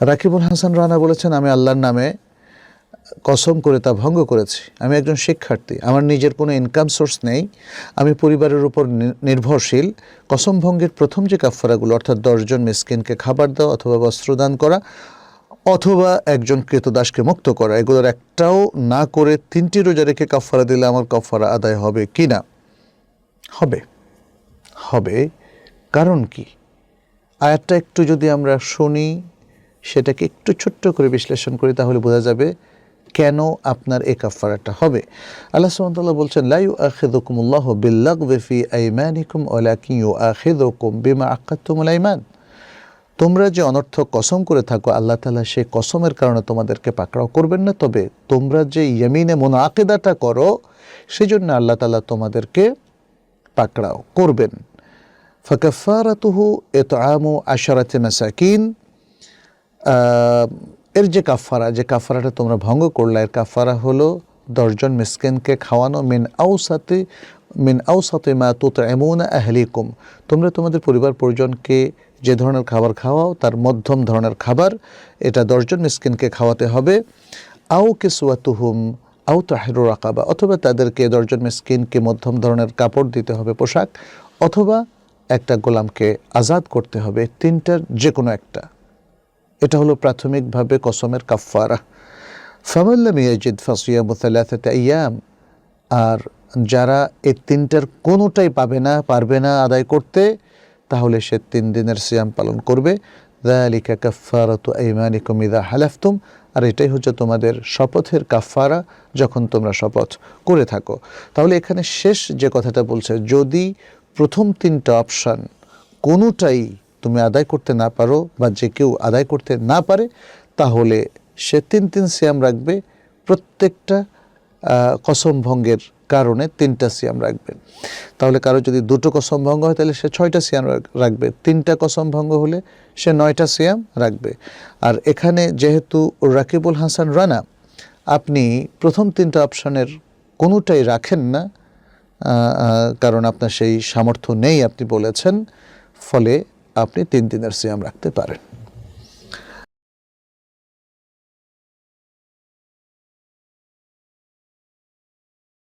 রাকিবুল হাসান রানা বলেছেন, আমি আল্লাহর নামে কসম করে তা ভঙ্গ করেছি। আমি একজন শিক্ষার্থী। আমার নিজের কোনো ইনকাম সোর্স নেই। আমি পরিবারের উপর নির্ভরশীল। কসম ভঙ্গের প্রথম যে কাফারাগুলো অর্থাৎ দশজন মিসকিনকে খাবার দেওয়া অথবা বস্ত্রদান করা, অথবা একজন কৃতদাসকে মুক্ত করা, এগুলোর একটাও না করে তিনটি রোজা রেখে কাফারা দিলে আমার কাফারা আদায় হবে কি না? হবে। হবে কারণ কি? আয়াতটা একটু যদি আমরা শুনি সেটাকে একটু ছোট্ট করে বিশ্লেষণ করি, তাহলে বোঝা যাবে কেন আপনার এ কাফারাটা হবে। আল্লাহ সুবহানাহু বলছেন, লা ইউআখিযুকুমুল্লাহ বিল্লাগবি ফি আইমানিকুম, ওয়ালাকিন ইউআখিযুকুম বিমা আক্কাতুমুল আইমান। তোমরা যে অনর্থক কসম করে থাকো, আল্লাহ তাআলা সেই কসমের কারণে তোমাদেরকে পাকড়াও করবেন না। তবে তোমরা যে ইয়ামিনে মুনাকিদাটা করো, সেজন্য আল্লাহ তাআলা তোমাদেরকে পাকড়াও করবেন। ফাকাফারাতুহু ইতআমু আশারাতি মাসাকিন এর যে কাফারা যে কাফারাটা তোমরা ভঙ্গ করলা, এর কাফারা হলো দশজন মিসকিনকে খাওয়ানো, মিন আউসাতে মিন আউসাতে মা তুত এমন আহলিকুম। তোমরা তোমাদের পরিবার পরিজনকে যে ধরনের খাবার খাওয়াও, তার মধ্যম ধরনের খাবার এটা দশজন মিসকিনকে খাওয়াতে হবে। আও কিসওয়াতুহুম, আও তাহিরু রাকাবা, অথবা তাদেরকে দশজন মিসকিনকে মধ্যম ধরনের কাপড় দিতে হবে, পোশাক, অথবা একটা গোলামকে আজাদ করতে হবে, তিনটার যে কোনো একটা। এটা হলো প্রাথমিকভাবে কসমের কাফারা ফামাল্লাম ইয়াজিদ ফাসিয়ামু থালাথাতা ইয়াম আর যারা এই তিনটার কোনোটাই পাবে না, পারবে না আদায় করতে, তাহলে সে তিন দিনের সিয়াম পালন করবে। যালিকা কাফারাতু আইমানিকুম ইযা হালাফতুম, আর এটাই হচ্ছে তোমাদের শপথের কাফারা যখন তোমরা শপথ করে থাকো। তাহলে এখানে শেষ যে কথাটা বলছে, যদি প্রথম তিনটা অপশান কোনোটাই তুমি আদায় করতে না পারো বা যে কেউ আদায় করতে না পারে, তাহলে সে তিন তিন সিয়াম রাখবে, প্রত্যেকটা কসম ভঙ্গের কারণে তিনটা সিয়াম রাখবে। তাহলে কারও যদি দুটো কসম ভঙ্গ হয়, তাহলে সে ছয়টা সিয়াম রাখবে। তিনটা কসম ভঙ্গ হলে সে নয়টা সিয়াম রাখবে। আর এখানে যেহেতু রাকিবুল হাসান রানা, আপনি প্রথম তিনটা অপশনের কোনোটাই রাখেন না কারণ আপনার সেই সামর্থ্য নেই, আপনি বলেছেন। ফলে আপনি তিন দিনের সিয়াম রাখতে পারেন।